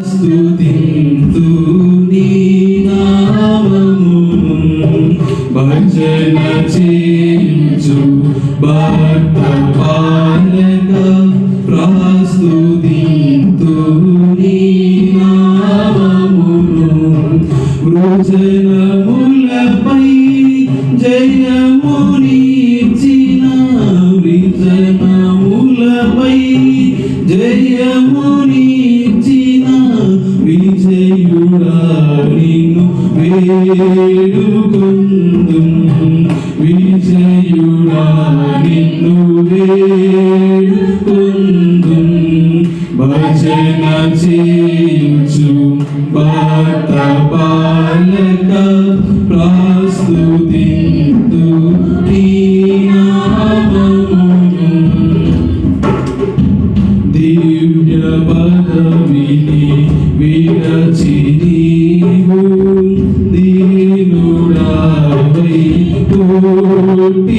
స్తుతింతు నీ నామమును భజన చేయించు భక్త పాలక ప్రస్తుతింతు నీ నామమును వృజనములపై జయమునిచిన వృజనములపై జయమునిచిన വേടുകൊണ്ടും വിജയുടാനിന്നു വേടുകൊണ്ടും ഭജന ചെയ്യു പാട്ട പാ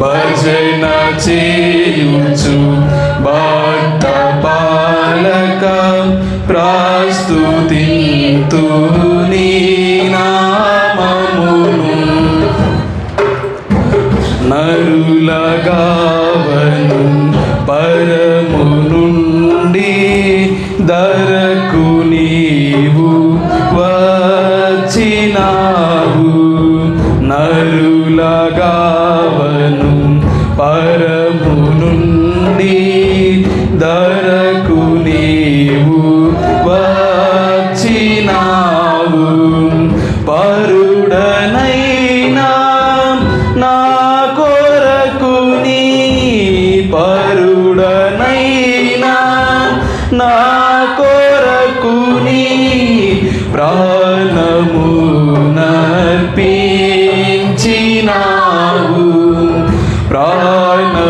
భజన చేయుచు భక్త పాలక ప్రస్తుతింతు నీ నామమును నరులగావను పరము నుండి దరకు నీవు వచ్చినావు నరు నరులగావను పరము నుండి దరకు నీవు వచ్చినావు. పరుడనైనా నా కొరకు నీ పరుడనైనా నా కొరకు నీ ప్రాణము I know.